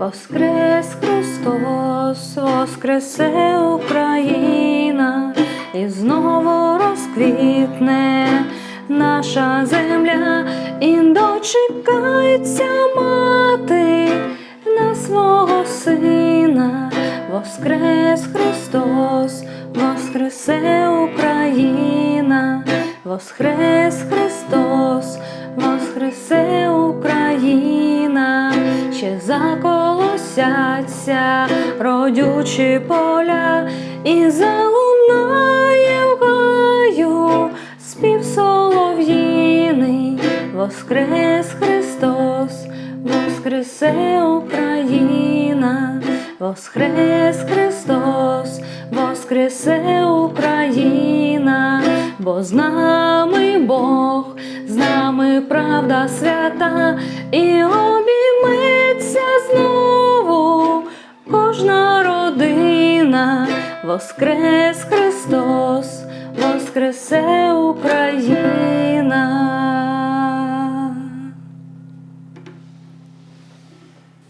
Воскрес Христос, воскресе Україна, і знову розквітне наша земля, і дочекається мати на свого сина, воскрес Христос, воскресе Україна, воскрес Христос, воскресе Україна, ще заколосяться родючі поля, і залунає в гаю спів солов'їний, воскрес Христос, воскресе Україна, воскрес Христос, воскресе Україна, бо з нами Бог, з нами правда свята, і обійметься Воскрес Христос, Воскресе Україна.